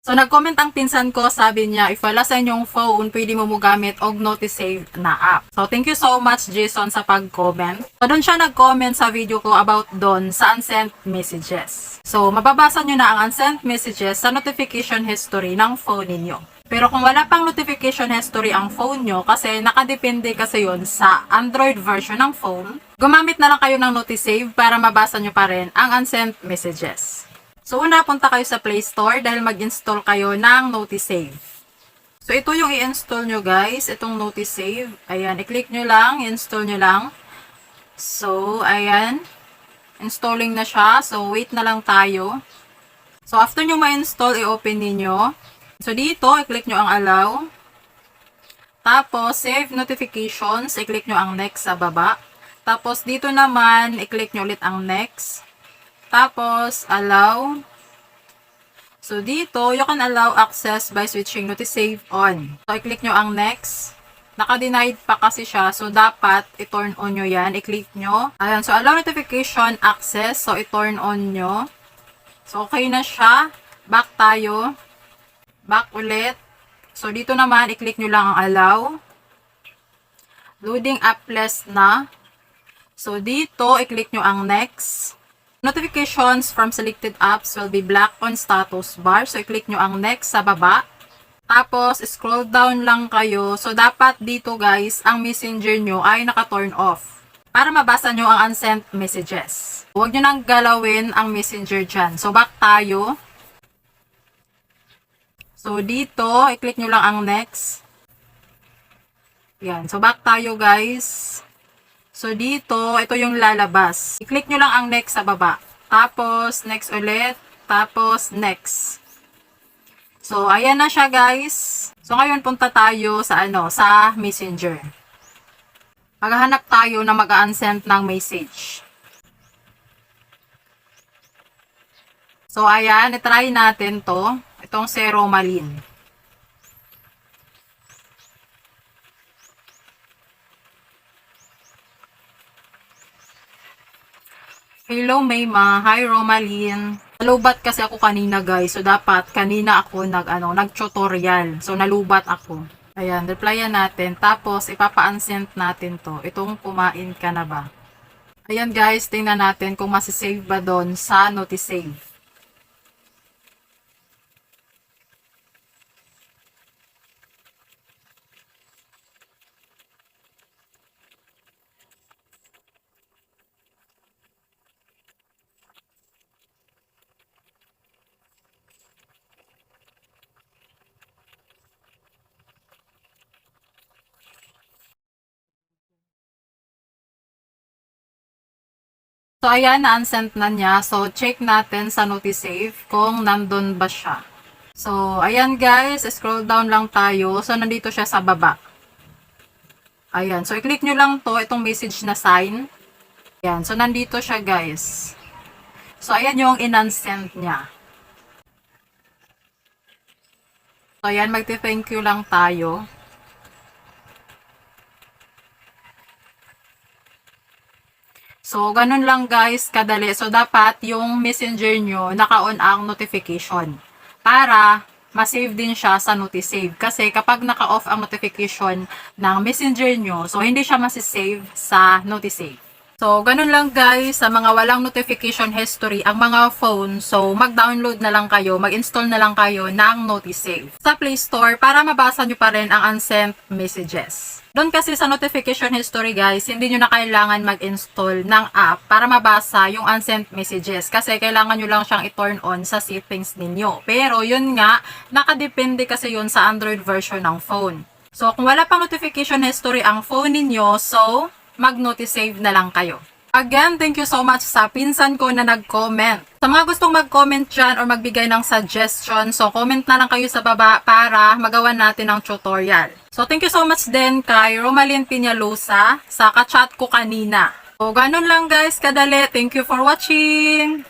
So, nag-comment ang pinsan ko, sabi niya, if wala sa inyong phone, pwede mo mo gamit og notice save na app. So, thank you so much, Jason, sa pag-comment. So, doon siya nag-comment sa video ko about doon sa unsent messages. So, mababasa nyo na ang unsent messages sa notification history ng phone ninyo. Pero kung wala pang notification history ang phone nyo, kasi nakadepende kasi yon sa Android version ng phone, gumamit na lang kayo ng notice save para mabasa nyo pa rin ang unsent messages. So, una, punta kayo sa Play Store dahil mag-install kayo ng Notice Save. So, ito yung i-install nyo guys, itong Notice Save. Ayan, i-click nyo lang, i-install nyo lang. So, ayan. Installing na siya. So, wait na lang tayo. So, after nyo ma-install, i-open ninyo. So, dito, i-click nyo ang allow. Tapos, save notifications, i-click nyo ang next sa baba. Tapos, dito naman, i-click nyo ulit ang next. Tapos, allow. So, dito, you can allow access by switching notice save on. So, i-click nyo ang next. Naka-denied pa kasi siya. So, dapat i-turn on nyo yan. I-click nyo. Ayan. So, allow notification access. So, i-turn on nyo. So, okay na siya. Back tayo. Back ulit. So, dito naman, i-click nyo lang ang allow. Loading app list na. So, dito, i-click nyo ang next. Notifications from selected apps will be black on status bar. So, i-click nyo ang next sa baba. Tapos, scroll down lang kayo. So, dapat dito guys, ang messenger nyo ay naka-turn off. Para mabasa nyo ang unsent messages. Huwag nyo nang galawin ang messenger dyan. So, back tayo. So, dito, i-click nyo lang ang next. Yan. So, back tayo guys. So, dito, ito yung lalabas. I-click nyo lang ang next sa baba. Tapos, next ulit. Tapos, next. So, ayan na siya, guys. So, ngayon, punta tayo sa, ano, sa messenger. Maghahanap tayo na mag-unsend ng message. So, ayan, itry natin to. Itong si Hello, Mayma. Hi, Romalyn. Nalubat kasi ako kanina, guys. So, dapat kanina ako nag, ano, nag-tutorial. So, nalubat ako. Ayan, replyan natin. Tapos, ipapa-unsend natin to. Itong kumain ka na ba? Ayan, guys. Tingnan natin kung masisave ba doon sa notice So, ayan, na-unsend na niya. So, check natin sa notice save kung nandun ba siya. So, ayan guys, scroll down lang tayo. So, nandito siya sa baba. Ayan. So, i-click nyo lang to, itong message na sign. Ayan. So, nandito siya guys. So, ayan yung in-unsend niya. So, ayan, magti-thank you lang tayo. So, ganun lang guys, kadali. So, dapat yung messenger nyo, naka-on ang notification. Para ma-save din siya sa notice save. Kasi kapag naka-off ang notification ng messenger nyo, so hindi siya masisave sa notice save. So, ganun lang guys, sa mga walang notification history, ang mga phone, so mag-download na lang kayo, mag-install na lang kayo ng Notice Save sa Play Store para mabasa nyo pa rin ang unsent messages. Doon kasi sa notification history guys, hindi nyo na kailangan mag-install ng app para mabasa yung unsent messages kasi kailangan nyo lang siyang i-turn on sa settings ninyo. Pero yun nga, nakadepende kasi yun sa Android version ng phone. So, kung wala pang notification history ang phone ninyo, so, mag-notice save na lang kayo. Again, thank you so much sa pinsan ko na nag-comment. Sa mga gustong mag-comment dyan or magbigay ng suggestion, so comment na lang kayo sa baba para magawa natin ang tutorial. So thank you so much din kay Romalyn Piñalosa sa kachat ko kanina. So ganun lang guys, kadali. Thank you for watching!